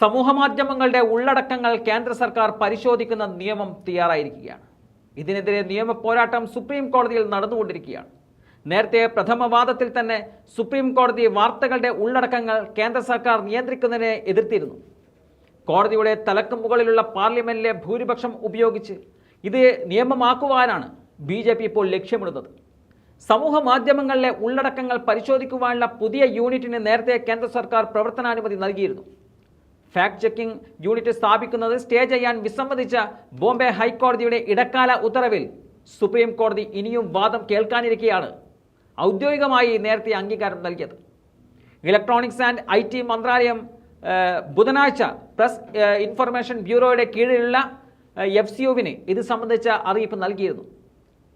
സമൂഹമാധ്യമങ്ങളുടെ ഉള്ളടക്കങ്ങൾ കേന്ദ്ര സർക്കാർ പരിശോധിക്കുന്ന നിയമം തയ്യാറായിരിക്കുകയാണ്. ഇതിനെതിരെ നിയമ പോരാട്ടം സുപ്രീം കോടതിയിൽ നടന്നുകൊണ്ടിരിക്കുകയാണ്. നേരത്തെ പ്രഥമവാദത്തിൽ തന്നെ സുപ്രീം കോടതി വാർത്തകളുടെ ഉള്ളടക്കങ്ങൾ കേന്ദ്ര സർക്കാർ നിയന്ത്രിക്കുന്നതിനെ എതിർത്തിരുന്നു. കോടതിയുടെ തലക്ക് മുകളിലുള്ള പാർലമെന്റിലെ ഭൂരിപക്ഷം ഉപയോഗിച്ച് ഇത് നിയമമാക്കുവാനാണ് ബി ജെ പി ഇപ്പോൾ ലക്ഷ്യമിടുന്നത്. സമൂഹ മാധ്യമങ്ങളിലെ ഉള്ളടക്കങ്ങൾ പരിശോധിക്കുവാനുള്ള പുതിയ യൂണിറ്റിന് നേരത്തെ കേന്ദ്ര സർക്കാർ പ്രവർത്തനാനുമതി നൽകിയിരുന്നു. ഫാക്ട് ചെക്കിംഗ് യൂണിറ്റ് സ്ഥാപിക്കുന്നത് സ്റ്റേ ചെയ്യാൻ വിസമ്മതിച്ച ബോംബെ ഹൈക്കോടതിയുടെ ഇടക്കാല ഉത്തരവിൽ സുപ്രീം കോടതി ഇനിയും വാദം കേൾക്കാനിരിക്കെയാണ് ഔദ്യോഗികമായി നേരത്തെ അംഗീകാരം നൽകിയത്. ഇലക്ട്രോണിക്സ് ആൻഡ് ഐ ടി മന്ത്രാലയം ബുധനാഴ്ച പ്രസ് ഇൻഫർമേഷൻ ബ്യൂറോയുടെ കീഴിലുള്ള എഫ് സി യുവിന് ഇത് സംബന്ധിച്ച അറിയിപ്പ് നൽകിയിരുന്നു.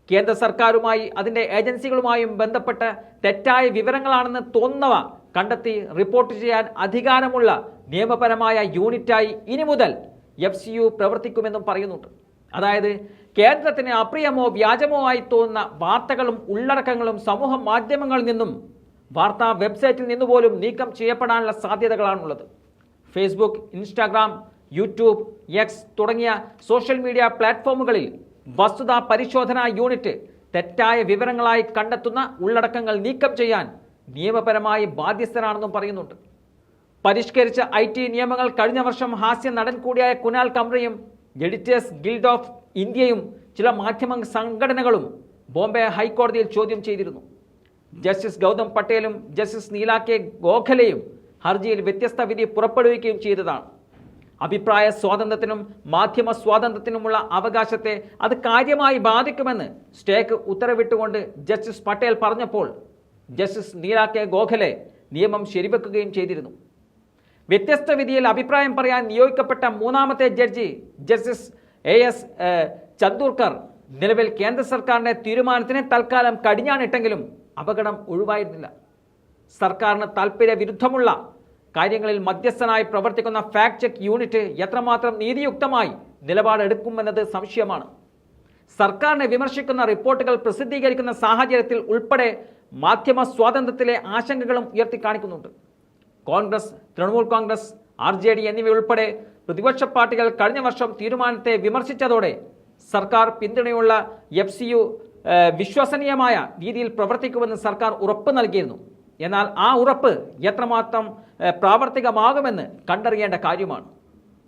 കേന്ദ്ര സർക്കാരുമായി അതിന്റെ ഏജൻസികളുമായും ബന്ധപ്പെട്ട് തെറ്റായ വിവരങ്ങളാണെന്ന് തോന്നുന്നവ കണ്ടെത്തി റിപ്പോർട്ട് ചെയ്യാൻ അധികാരമുള്ള നിയമപരമായ യൂണിറ്റായി ഇനി മുതൽ എഫ് സി യു പ്രവർത്തിക്കുമെന്നും പറയുന്നുണ്ട്. അതായത് കേന്ദ്രത്തിന് അപ്രിയമോ വ്യാജമോ ആയി തോന്നുന്ന വാർത്തകളും ഉള്ളടക്കങ്ങളും സമൂഹ മാധ്യമങ്ങളിൽ നിന്നും വാർത്താ വെബ്സൈറ്റിൽ നിന്നുപോലും നീക്കം ചെയ്യപ്പെടാനുള്ള സാധ്യതകളാണുള്ളത്. ഫേസ്ബുക്ക് ഇൻസ്റ്റാഗ്രാം യൂട്യൂബ് എക്സ് തുടങ്ങിയ സോഷ്യൽ മീഡിയ പ്ലാറ്റ്ഫോമുകളിൽ വസ്തുതാ പരിശോധനാ യൂണിറ്റ് തെറ്റായ വിവരങ്ങളായി കണ്ടെത്തുന്ന ഉള്ളടക്കങ്ങൾ നീക്കം ചെയ്യാൻ നിയമപരമായി ബാധ്യസ്ഥനാണെന്നും പറയുന്നുണ്ട്. പരിഷ്കരിച്ച ഐ ടി നിയമങ്ങൾ കഴിഞ്ഞ വർഷം ഹാസ്യ നടൻ കൂടിയായ കുനാൽ കംറയും എഡിറ്റേഴ്സ് ഗിൽഡ് ഓഫ് ഇന്ത്യയും ചില മാധ്യമ സംഘടനകളും ബോംബെ ഹൈക്കോടതിയിൽ ചോദ്യം ചെയ്തിരുന്നു. ജസ്റ്റിസ് ഗൗതം പട്ടേലും ജസ്റ്റിസ് നീല കെ ഗോഖലെയും ഹർജിയിൽ വ്യത്യസ്ത വിധി പുറപ്പെടുവിക്കുകയും ചെയ്തതാണ്. അഭിപ്രായ സ്വാതന്ത്ര്യത്തിനും മാധ്യമ സ്വാതന്ത്ര്യത്തിനുമുള്ള അവകാശത്തെ അത് കാര്യമായി ബാധിക്കുമെന്ന് സ്റ്റേക്ക് ഉത്തരവിട്ടുകൊണ്ട് ജസ്റ്റിസ് പട്ടേൽ പറഞ്ഞപ്പോൾ ജസ്റ്റിസ് നീല കെ ഗോഖലെ നിയമം ശരിവെക്കുകയും ചെയ്തിരുന്നു. വ്യത്യസ്ത വിധിയിൽ അഭിപ്രായം പറയാൻ നിയോഗിക്കപ്പെട്ട മൂന്നാമത്തെ judge justice A S Chandurkar നിലവിൽ കേന്ദ്ര സർക്കാരിന്റെ തീരുമാനത്തിന് തൽക്കാലം കടിഞ്ഞാണിട്ടെങ്കിലും അപകടം ഒഴിവായിരുന്നില്ല. സർക്കാരിന് താല്പര്യ വിരുദ്ധമുള്ള കാര്യങ്ങളിൽ മധ്യസ്ഥനായി പ്രവർത്തിക്കുന്ന ഫാക്ട് ചെക്ക് യൂണിറ്റ് എത്രമാത്രം നീതിയുക്തമായി നിലപാടെടുക്കുമെന്നത് സംശയമാണ്. സർക്കാരിനെ വിമർശിക്കുന്ന റിപ്പോർട്ടുകൾ പ്രസിദ്ധീകരിക്കുന്ന സാഹചര്യത്തിൽ ഉൾപ്പെടെ മാധ്യമ സ്വാതന്ത്ര്യത്തിലെ ആശങ്കകളും ഉയർത്തി കാണിക്കുന്നുണ്ട്. Congress Trinamool Congress R J D എന്നിവയുൾപ്പെടെ പ്രതിപക്ഷ പാർട്ടികൾ കഴിഞ്ഞ വർഷം തീരുമാനത്തെ വിമർശിച്ചതോടെ സർക്കാർ പിന്തുണയുള്ള എഫ് സി യു വിശ്വസനീയമായ രീതിയിൽ പ്രവർത്തിക്കുമെന്ന് സർക്കാർ ഉറപ്പ് നൽകിയിരുന്നു. എന്നാൽ ആ ഉറപ്പ് എത്രമാത്രം പ്രാവർത്തികമാകുമെന്ന് കണ്ടറിയേണ്ട കാര്യമാണ്.